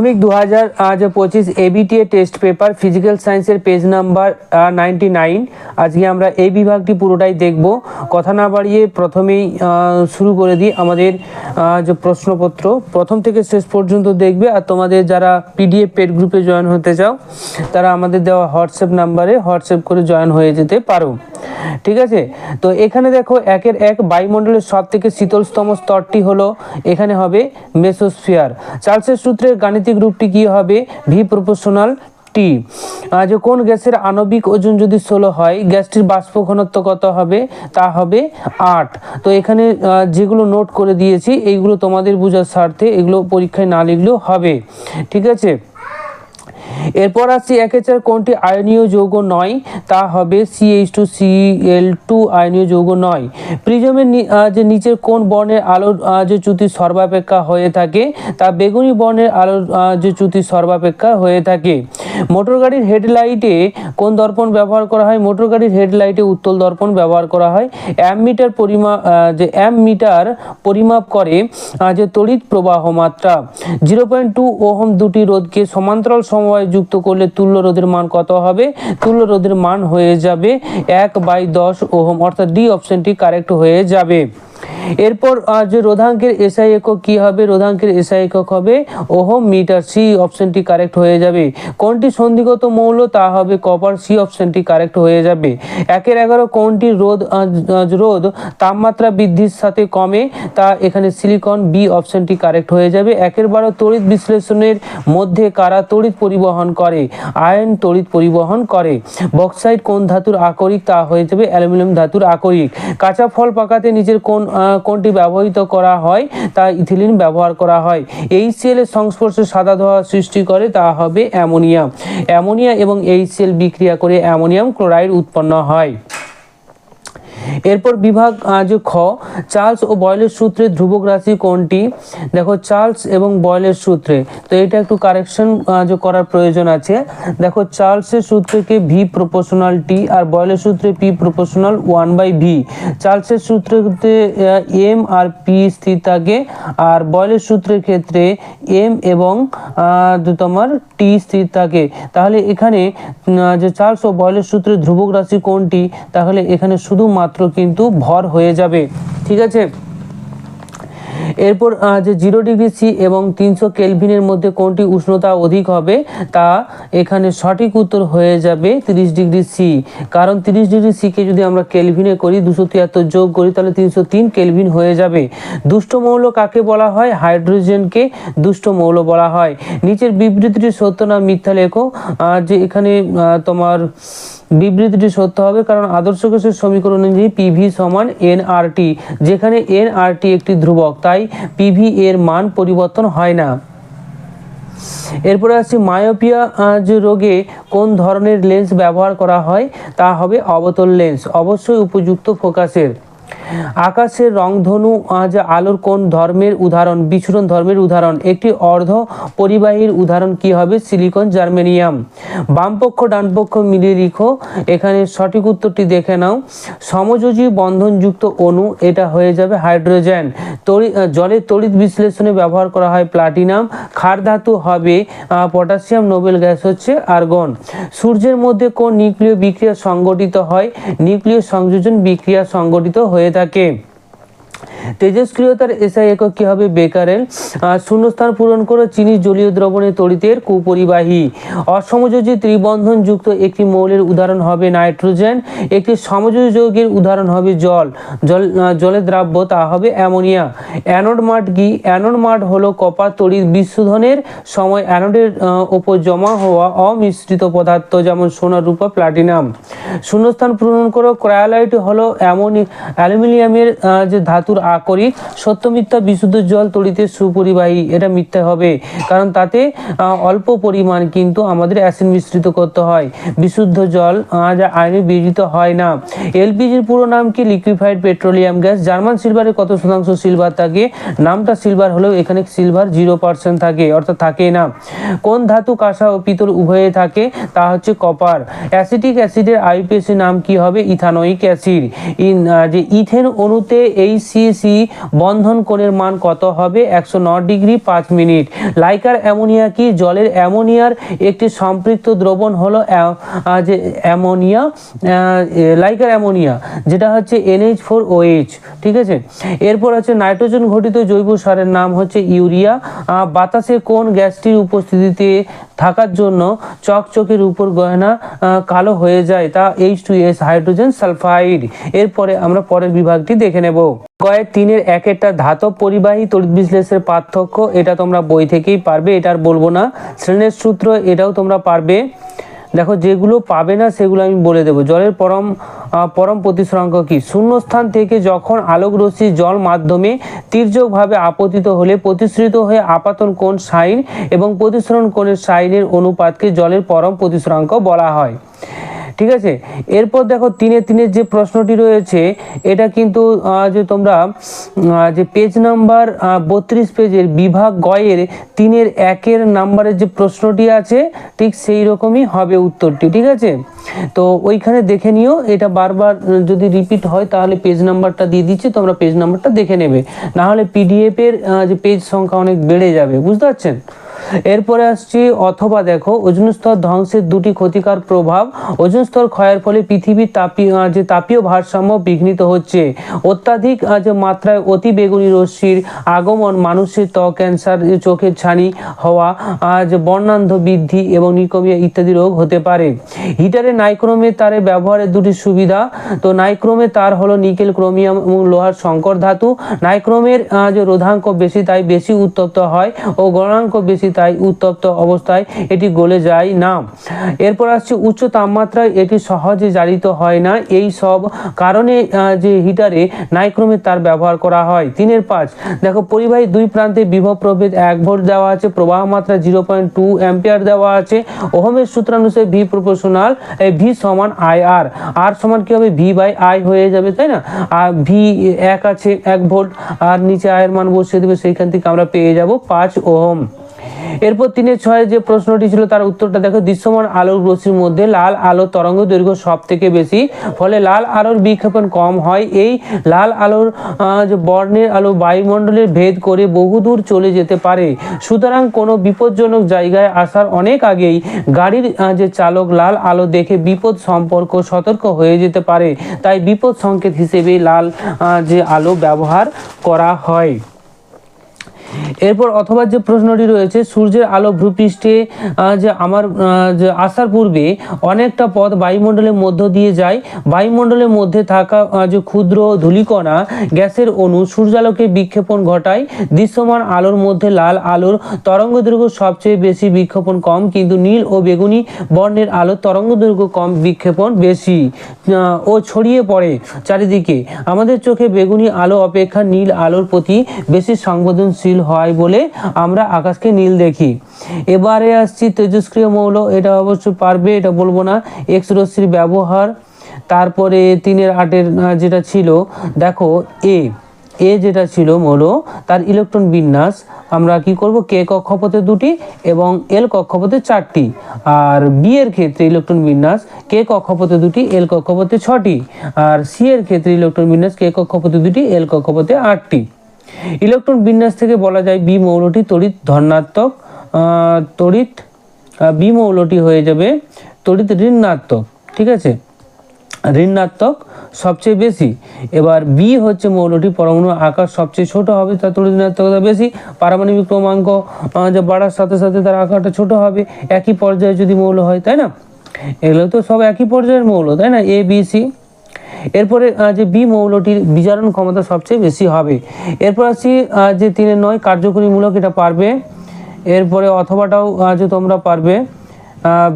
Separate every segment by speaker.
Speaker 1: মাধ্যমিক দু হাজার পঁচিশ এবিটিএ টেস্ট পেপার ফিজিক্যাল সায়েন্সের পেজ নাম্বার নাইনটি নাইন আজকে আমরা এই বিভাগটি পুরোটাই দেখব। কথা না বাড়িয়ে প্রথমেই শুরু করে দিই আমাদের যে প্রশ্নপত্র। প্রথম থেকে শেষ পর্যন্ত দেখবে আর তোমাদের যারা পিডিএফ পেড গ্রুপে জয়েন হতে চাও, তারা আমাদের দেওয়া হোয়াটসঅ্যাপ নাম্বারে হোয়াটসঅ্যাপ করে জয়েন হয়ে যেতে পারো। ঠিক আছে? তো এখানে দেখো, একের এক বায়ুমণ্ডলের সব থেকে শীতলতম স্তরটি হলো, এখানে হবে মেসোস্ফিয়ার। চার্লসের সূত্রের গাণিতিক রূপটি কি হবে? V proportional T. যে কোন গ্যাসের আণবিক ওজন যদি ষোলো হয়, গ্যাসটির বাষ্প ঘনত্ব কত হবে? তা হবে আট। তো এখানে যেগুলো নোট করে দিয়েছি, এইগুলো তোমাদের বোঝার স্বার্থে এগুলো পরীক্ষায় না লিখলেও হবে। ঠিক আছে? এরপর আসছি এক এছাড়া কোনটি আয়নীয় যৌগ নয়? তা হবে C H two CL two আয়নীয় যৌগ নয়। প্রিজমের যে নিচের কোন বর্ণের আলোর যে চ্যুতি সর্বাপেক্ষা হয়ে থাকে, তা বেগুনি বর্ণের আলোর যে চ্যুতি সর্বাপেক্ষা হয়ে থাকে। মোটর গাড়ির হেডলাইটে কোন দর্পণ ব্যবহার করা হয়? মোটর গাড়ির হেডলাইটে উত্তল দর্পণ ব্যবহার করা হয়। অ্যাম মিটার পরিমাপ যে অ্যাম মিটার পরিমাপ করে যে তড়িৎ প্রবাহ মাত্রা। জিরো পয়েন্ট টু ওহম দুটি রোধকে সমান্তরাল সমবায় যুক্ত করলে তুল্য রোধের মান কত হবে? তুল্য রোধের মান হয়ে যাবে এক বাই দশ ওহম, অর্থাৎ ডি অপশনটি কারেক্ট হয়ে যাবে। এরপর যে রোধাঙ্কের এসআই একক কি হবে? রোধাঙ্কের এসআই একক হবে ওহম মিটার সি অপশনটি কারেক্ট হয়ে যাবে। কোনটি সন্ধিগত মৌল? তা হবে কপার সি অপশনটি কারেক্ট হয়ে যাবে। একের এগারো কোনটি রোধ রোধ? তাপমাত্রা বৃদ্ধির সাথে কমে, তা এখানে সিলিকন বি অপশনটি কারেক্ট হয়ে যাবে। একের বারো তড়িৎ বিশ্লেষণের মধ্যে কারা তড়িৎ পরিবহন করে? আয়ন তড়িৎ পরিবহন করে। বক্সাইড কোন ধাতুর আকরিক? তা হয়ে যাবে অ্যালুমিনিয়াম ধাতুর আকরিক। কাঁচা ফল পাকাতে নিজের কোন কোনটি ব্যবহৃত করা হয়? তা ইথিলিন ব্যবহার করা হয়। এইচসিএল এর সংস্পর্শে সাদা ধোয়া সৃষ্টি করে, তা হবে অ্যামোনিয়াম অ্যামোনিয়া এবং এইচসিএল বিক্রিয়া করে অ্যামোনিয়াম ক্লোরাইড উৎপন্ন হয়। এরপর বিভাগ যে খ, চার্লস ও বয়েলের সূত্রে ধ্রুবক রাশি কোনটি? দেখো, চার্লস এবং বয়েলের সূত্রে। তো এটা একটু কারেকশন যে করার প্রয়োজন আছে। দেখো, চার্লসের সূত্রকে ভি প্রপোর্শনাল টি আর বয়েলের সূত্রে P proportional one by V চার্লসের সূত্রতে এম আর পি স্থির থাকে আর বয়েলের সূত্রের ক্ষেত্রে এম এবং তোমার টি স্থির থাকে। তাহলে এখানে যে চার্লস ও বয়লের সূত্রে ধ্রুবক রাশি কোনটি? তাহলে এখানে শুধুমাত্র কিন্তু ভর হয়ে যাবে ঠিক আছে? এরপর যে জিরো ডিগ্রি সি এবং তিনশো কেলভিনের মধ্যে কোনটি উষ্ণতা অধিক হবে তা এখানে সঠিক উত্তর হয়ে যাবে তিরিশ ডিগ্রি সি কারণ তিরিশ ডিগ্রি সিকে যদি আমরা কেলভিনে করি দুশো তিয়াত্তর যোগ করি তাহলে তিনশো তিন কেলভিন হয়ে যাবে। দুষ্ট মৌল কাকে বলা হয়? হাইড্রোজেনকে দুষ্ট মৌল বলা হয়। নিচের বিবৃতিটি সত্য না মিথ্যা লেখো? আহ, যে এখানে তোমার বিবৃতিটি সত্য হবে, কারণ আদর্শ গ্যাসের সমীকরণ অনুযায়ী পিভি সমান এনআরটি যেখানে এনআরটি একটি ধ্রুবক, তাই পিভি এর মান পরিবর্তন হয় না। এরপরে আসছে মায়োপিয়া যে রোগে কোন ধরনের লেন্স ব্যবহার করা হয়, তা হবে অবতল লেন্স অবশ্যই উপযুক্ত ফোকাসের আকাশের রংধনু যে আলোর কোন ধর্মের উদাহরণ? বিচ্ছুরণ ধর্মের উদাহরণ। একটি অর্ধ পরিবাহীর উদাহরণ কি হবে? Silicon germanium. বামপক্ষ, ডানপক্ষ মিলিয়ে লিখো। এখানে সঠিক উত্তরটি দেখে নাও। সমযোজী বন্ধনযুক্ত অণু, এটা হয়ে যাবে হাইড্রোজেন। তড়ি- জলের তড়িৎ বিশ্লেষণে ব্যবহার করা হয় প্লাটিনাম। ক্ষার ধাতু হবে পটাশিয়াম, নোবেল গ্যাস হচ্ছে আর্গন। সূর্যের মধ্যে কোন নিউক্লিয় বিক্রিয়া সংগঠিত হয়? নিউক্লিয় সংযোজন বিক্রিয়া সংগঠিত হয়ে থাকে তেজস্ক্রিয়তার এসআই একক কি হবে? বেকারেল শূন্যস্থান পূরণ করে চিনি জলীয় দ্রবণে তড়িতের কুপরিবাহী। অসমযোজী ত্রিবন্ধন যুক্ত একটি মৌলের উদাহরণ হবে নাইট্রোজেন, একটি সমযোজী উদাহরণ হবে জল। জল জলের দ্রাব্য, তা হবে অ্যামোনিয়া। অ্যানোড মাঠ কি? অ্যানোড মাঠ হলো কপার তড়িৎ বিশোধনের সময় অ্যানোডের ওপর জমা হওয়া অমিশ্রিত পদার্থ যেমন সোনা, রূপা, প্লাটিনাম। শূন্যস্থান পূরণ করো, ক্রায়োলাইট হলো অ্যামোনি, অ্যালুমিনিয়ামের যে যে ধাতুর আকরিক সত্য মিথ্যা বিশুদ্ধ জল তড়িতে সুপরিবাহী, এটা মিথ্যা হবে। কারণ তাতে অল্প পরিমাণ কিন্তু আমাদের অ্যাসিড মিশ্রিত করতে হয়। বিশুদ্ধ জল যা আইনে বিয়োজিত হয় না। এলপিজির পুরো নাম কি? Liquefied petroleum gas. জার্মান সিলভারে কত শতাংশ সিলভার থাকে? নামটা সিলভার হলেও এখানে সিলভার জিরো পার্সেন্ট থাকে, অর্থাৎ থাকে না। কোন ধাতু কাঁসা ও পিতল উভয়ে থাকে? তা হচ্ছে কপার। অ্যাসিটিক অ্যাসিডের আইপিএসি নাম কি হবে? Ethanoic acid. যে ইথেন অণুতে এই সি আইসিএসি বন্ধন কোণের মান কত হবে? একশো ডিগ্রি পাঁচ মিনিট। লাইকার অ্যামোনিয়া কি? জলের অ্যামোনিয়ার একটি সম্পৃক্ত দ্রবণ হলো যে অ্যামোনিয়া লাইকার অ্যামোনিয়া, যেটা হচ্ছে এনএইচ ফোর ওএইচ ঠিক আছে? এরপর হচ্ছে নাইট্রোজেন ঘটিত জৈব সারের নাম হচ্ছে ইউরিয়া। বাতাসে কোন গ্যাসটির উপস্থিতিতে থাকার জন্য চকচকের উপর গয়না কালো হয়ে যায়, তা H two S hydrogen sulphide এরপরে আমরা পরের বিভাগটি দেখে নেব। কয়েক তিনের এক একটা ধাতব পরিবাহী তড়িৎ বিশ্লেষের পার্থক্য, এটা তোমরা বই থেকেই পারবে, এটা আর বলব না। শ্রেণির সূত্র, এটাও তোমরা পারবে। দেখো যেগুলো পাবে না সেগুলো আমি বলে দেবো। জলের পরম পরম প্রতিসরাঙ্ক কি? শূন্যস্থান থেকে যখন আলোক রশ্মি জল মাধ্যমে তীর্যকভাবে আপতিত হলে প্রতিশ্রিত হয়ে আপাতন কোণ সাইন এবং প্রতিসরণ কোণের সাইনের অনুপাতকে জলের পরম প্রতিসরাঙ্ক বলা হয়। ঠিক আছে? এরপর দেখো তিনে তিনের যে প্রশ্নটি রয়েছে, এটা কিন্তু যে তোমরা যে পেজ নাম্বার বত্রিশ পেজের বিভাগ গয়ের তিনের একের নাম্বারের যে প্রশ্নটি আছে, ঠিক সেই রকমই হবে উত্তরটি, ঠিক আছে? তো ওইখানে দেখে নিও, এটা বারবার যদি রিপিট হয়, তাহলে পেজ নাম্বারটা দিয়ে দিচ্ছে, তোমরা পেজ নাম্বারটা দেখে নেবে। না হলে পিডিএফ এর যে পেজ সংখ্যা অনেক বেড়ে যাবে, বুঝতে পারছেন? এরপরে আসছি, অথবা দেখো, ওজন স্তর ধ্বংসের দুটি ক্ষতিকর প্রভাব। ওজন স্তর ক্ষয়ের ফলে পৃথিবীর তাপীয় যে তাপীয় ভারসাম্য বিঘ্নিত হচ্ছে। অত্যাধিক যে মাত্রায় অতি বেগুনি রশ্মির আগমন মানুষের ত্বক, ক্যান্সার, চোখের ছানি হওয়া যে বর্ণান্ধ বৃদ্ধি এবং নিকমিয়া ইত্যাদি রোগ হতে পারে। হিটারে নাইক্রোমের তারে ব্যবহারের দুটি সুবিধা। তো নাইক্রোমের তার হলো নিকেল ক্রোমিয়াম এবং লোহার সংকর ধাতু। নাইক্রোমের যে রোধাঙ্ক বেশি, তাই বেশি উত্তপ্ত হয় ও গণাঙ্ক বেশি তাই উত্তপ্ত অবস্থায় এটি গলে যায় না। এরপর আসছে উচ্চ তাপমাত্রায় এটি সহজে জারিত হয় না। এই সব কারণে যে হিটারে নাইক্রোমের তার ব্যবহার করা হয়। তিনের পাঁচ, দেখো পরিবাহী দুই প্রান্তে বিভব প্রভেদ এক ভোল্ট দেওয়া আছে, প্রবাহ মাত্রা জিরো পয়েন্ট টু অ্যাম্পিয়ার দেওয়া আছে। ওহমের সূত্রানুসারে ভি প্রপোর্শনাল ভি সমান আই আর। আর সমান কি হবে? ভি বাই আই হয়ে যাবে, তাই না? আর ভি এক আছে এক ভোল্ট, আর নিচে আয়ের মান বসিয়ে দেবে, সেইখান থেকে আমরা পেয়ে যাব পাঁচ ওহম। এরপর তিনের ছয় যে প্রশ্নটি ছিল, তার উত্তরটা দেখো, দৃশ্যমান আলোর রশ্মির মধ্যে লাল আলো তরঙ্গ দৈর্ঘ্য সব থেকে বেশি, ফলে লাল আলোর বিক্ষেপণ কম হয়। এই লাল আলোর যে বর্ণের আলো বায়ুমণ্ডলের ভেদ করে বহুদূর চলে যেতে পারে। সুতরাং কোনো বিপজ্জনক জায়গায় আসার অনেক আগেই গাড়ির যে চালক লাল আলো দেখে বিপদ সম্পর্ক সতর্ক হয়ে যেতে পারে। তাই বিপদ সংকেত হিসেবে লাল যে আলো ব্যবহার করা হয়। এরপর অথবা যে প্রশ্নটি রয়েছে, সূর্যের আলো ভূপৃষ্ঠে যে আমার যে আসার পূর্বে অনেকটা পথ বায়ুমণ্ডলের মধ্য দিয়ে যায়। বায়ুমণ্ডলের মধ্যে থাকা যে ক্ষুদ্র ধূলিকণা, গ্যাসের অণু সূর্যালোকে বিক্ষেপণ ঘটায়। দৃশ্যমান আলোর মধ্যে লাল আলোর তরঙ্গ দৈর্ঘ্য সবচেয়ে বেশি বিক্ষেপণ কম, কিন্তু নীল ও বেগুনি বর্ণের আলো তরঙ্গ দৈর্ঘ্য কম বিক্ষেপণ বেশি ও ছড়িয়ে পড়ে চারিদিকে। আমাদের চোখে বেগুনি আলো অপেক্ষা নীল আলোর প্রতি বেশি সংবেদনশীল হয় বলে আমরা আকাশকে নীল দেখি। এবারে আসছি তেজস্ক্রিয় মৌল, এটা অবশ্য পারবে, এটা বলব না এক্স রশ্মির ব্যবহার, তারপরে তিনের আটের যেটা ছিল, দেখো এ এ যেটা ছিল মৌল, তার ইলেকট্রন বিন্যাস, আমরা কি করব কে কক্ষপথে দুটি এবং এল কক্ষপথে চারটি, আর বি এর ক্ষেত্রে ইলেকট্রন বিন্যাস কে কক্ষপথে দুটি এল কক্ষপথে ছটি, আর সি এর ক্ষেত্রে ইলেকট্রন বিন্যাস কে কক্ষপথে দুটি এল কক্ষপথে আটটি। ইলেকট্রন বিন্যাস থেকে বলা যায় বি মৌলটি তড়িৎ ধনাত্মক তড়িৎ বি মৌলটি হয়ে যাবে তড়িৎ ঋণাত্মক, ঠিক আছে? ঋণাত্মক সবচেয়ে বেশি। এবার বি হচ্ছে মৌলটি পরমাণু আকার সবচেয়ে ছোট হবে, তার তড়িৎ ঋণাত্মকতা বেশি। পারমাণবিক ক্রমাঙ্ক যে বাড়ার সাথে সাথে তার আকারটা ছোট হবে। একই পর্যায়ে যদি মৌল হয়, তাই না? এগুলো তো সব একই পর্যায়ের মৌল, তাই না? এ বি সি এরপরে যে বি মৌলটির বিজারণ ক্ষমতা সবচেয়ে বেশি হবে। এরপর আসছি যে তিনের নয় কার্যকরীমূলক এটা পারবে। এরপরে অথবাটাও যে তোমরা পারবে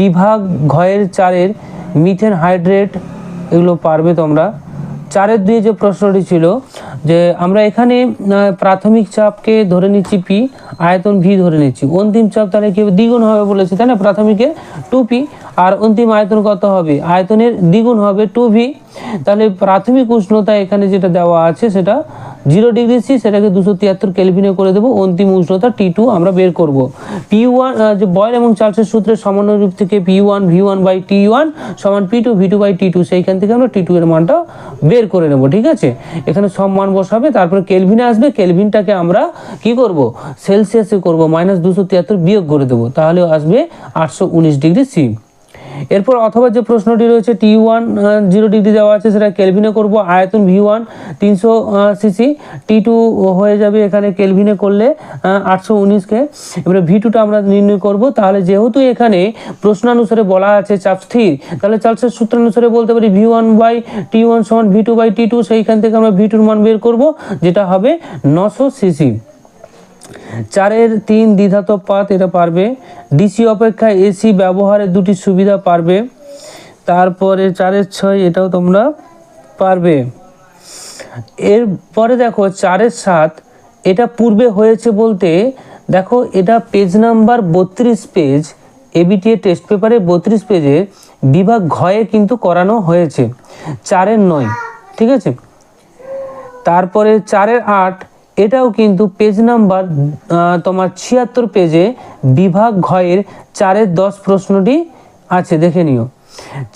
Speaker 1: বিভাগ ঘয়ের চারের মিথেন হাইড্রেট, এগুলো পারবে তোমরা। চারের দুই যে প্রশ্নটি ছিল, যে আমরা এখানে প্রাথমিক চাপকে ধরে নিচ্ছি পি, আয়তন ভি ধরে নিচ্ছি। অন্তিম চাপ তাহলে কি দ্বিগুণ হবে বলেছে, তাই না? প্রাথমিকে টু পি। আর অন্তিম আয়তন কত হবে? আয়তনের দ্বিগুণ হবে টু ভি। তাহলে প্রাথমিক উষ্ণতা এখানে যেটা দেওয়া আছে সেটা জিরো ডিগ্রি সি, সেটাকে দুশো তিয়াত্তর কেলভিনে করে দেবো। অন্তিম উষ্ণতা টি টু আমরা বের করব। পি ওয়ান যে বয়েল এবং চার্লসের সূত্রের সমন্বয় রূপ থেকে P one, V one by T one সমান P two, V two by T two, সেইখান থেকে আমরা টি টু এর মানটা বের করে নেব, ঠিক আছে? এখানে সব মান বসাবে, তারপরে কেলভিনে আসবে, কেলভিনটাকে আমরা কি করব? সেলসিয়াসে করব, মাইনাস দুশো তিয়াত্তর বিয়োগ করে দেবো তাহলে আসবে আটশো উনিশ ডিগ্রি সি। এরপর অথবা যে প্রশ্নটি রয়েছে টি ওয়ান জিরো ডিগ্রি দেওয়া আছে, সেটা কেলভিনে করব, আয়তন ভি ওয়ান তিনশো সিসি টি টু হয়ে যাবে এখানে কেলভিনে করলে আটশো উনিশকে। এবারে ভি টুটা আমরা নির্ণয় করব। তাহলে যেহেতু এখানে প্রশ্নানুসারে বলা আছে চাপ স্থির, তাহলে চার্লসের সূত্রানুসারে বলতে পারি V one by T one সমান V two by T two সেইখান থেকে আমরা ভি টুর মান বের করব, যেটা হবে নশো সিসি চারের তিন দ্বিধাতব পাত এটা পারবে। ডিসি অপেক্ষা এসি ব্যবহারের দুটি সুবিধা পারবে। তারপরে চারের ছয় এটাও তোমরা পারবে। এরপরে দেখো, চারের সাত, এটা পূর্বে হয়েছে বলতে, দেখো, এটা পেজ নাম্বার বত্রিশ পেজ এবিটিএ টেস্ট পেপারে বত্রিশ পেজে বিভাগ ঘয়ে কিন্তু করানো হয়েছে। চারের নয়, ঠিক আছে? তারপরে চারের আট এটাও কিন্তু পেজ নাম্বার তোমার ছিয়াত্তর পেজে বিভাগ ঘয়ের চারের দশ প্রশ্নটি আছে, দেখে নিও।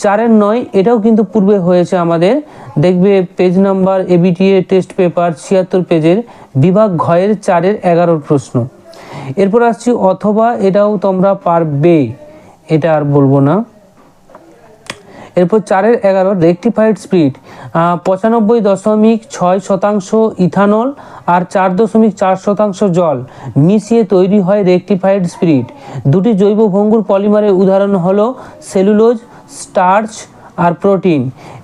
Speaker 1: চারের নয়, এটাও কিন্তু পূর্বে হয়েছে আমাদের। দেখবে page number ABTA test paper ছিয়াত্তর পেজের বিভাগ ঘয়ের চারের এগারোর প্রশ্ন। এরপর আসছি, অথবা এটাও তোমরা পারবে। এটা আর বলব না। এরপর চারের এগারো রেকটিফাইড স্পিড পঁচানব্বই দশমিক ছয় শতাংশ ইথানল আর চার দশমিক চার শতাংশ জল মিশিয়ে তৈরি হয় রেকটিফাইড স্পিরিট দুটি জৈব ভঙ্গুর পলিমারের উদাহরণ হলো সেলুলোজ স্টার্চ আর প্রোটিন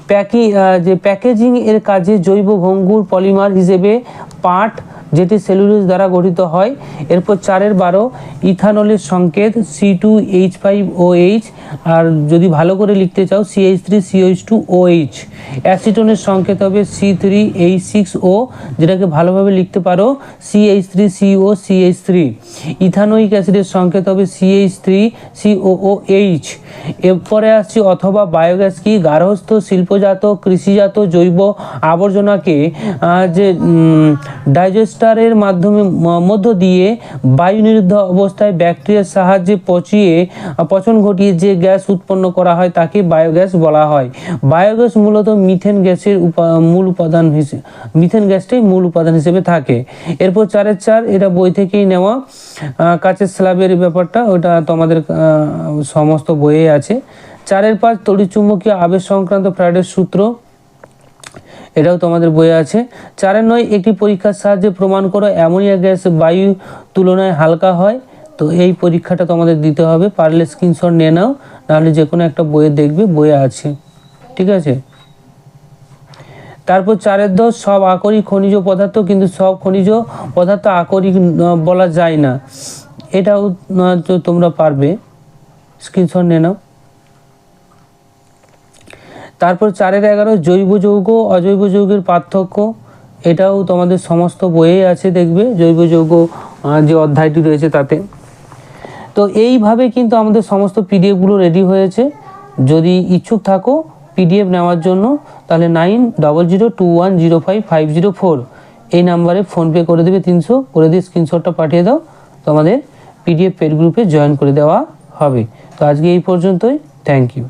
Speaker 1: প্যাকি যে প্যাকেজিং এর কাজে জৈব ভঙ্গুর পলিমার হিসেবে পাট যেটি সেলুলোজ দ্বারা গঠিত হয়। এরপর চারের বারো, ইথানলের সংকেত C two H five O H আর যদি ভালো করে লিখতে চাও C H three C H two O H অ্যাসিটনের সংকেত হবে C three H six O যেটাকে ভালোভাবে লিখতে পারো C H three C O C H three ethanoic অ্যাসিডের সংকেত হবে C H three C O O H এরপরে আসছি অথবা বায়োগ্যাস কি? গার্হস্থ্য, শিল্পজাত, কৃষিজাত, জৈব আবর্জনাকে যে যে ডাইজেস্টারের মাধ্যমে মধ্য দিয়ে বায়ু নিরুদ্ধ অবস্থায় ব্যাকটেরিয়ার সাহায্যে পচিয়ে পচন ঘটিয়ে যে গ্যাস উৎপন্ন করা হয় তাকে বায়োগ্যাস বলা হয়। বায়োগ্যাস মূলত মিথেন গ্যাসের মূল উপাদান হিসেবে মিথেন গ্যাসটাই মূল উপাদান হিসেবে থাকে। এরপর চারের চার, এটা বই থেকেই নেওয়া। কাঁচের স্ল্যাবের ব্যাপারটা, ওটা তোমাদের সমস্ত বইয়ে আছে। চারের পাঁচ, তড়িৎচুম্বকীয় আবেশ সংক্রান্ত ফ্রাইডের সূত্র। এটাও তোমাদের বইয়ে আছে। চারের নয়, একটি পরীক্ষার সাহায্যে প্রমাণ করো অ্যামোনিয়া গ্যাস বায়ু তুলনায় হালকা হয়। তো এই পরীক্ষাটা তোমাদের দিতে হবে, পারলে স্ক্রিনশট নিয়ে নাও, নাহলে যে কোনো একটা বইয়ে দেখবে, বইয়ে আছে। ঠিক আছে? তারপর চারের দশ, সব আকরিক খনিজ পদার্থ, কিন্তু সব খনিজ পদার্থ আকরিক বলা যায় না। এটাও তোমরা পারবে। স্ক্রিনশট নিয়ে নাও। তারপর চারের এগারো, জৈব যৌগ, অজৈব যৌগের পার্থক্য, এটাও তোমাদের সমস্ত বইয়ে আছে দেখবে, জৈব যৌগ যে অধ্যায়টি রয়েছে তাতে। তো এইভাবে কিন্তু আমাদের সমস্ত পিডিএফগুলো রেডি হয়েছে। যদি ইচ্ছুক থাকো পিডিএফ নেওয়ার জন্য, তাহলে nine double zero two one zero five five zero four এই নাম্বারে ফোনপে করে দেবে তিনশো, করে দিয়ে স্ক্রিনশটটা পাঠিয়ে দাও। তোমাদের পিডিএফ পেড গ্রুপে জয়েন করে দেওয়া হবে। তো আজকে এই পর্যন্তই। Thank you.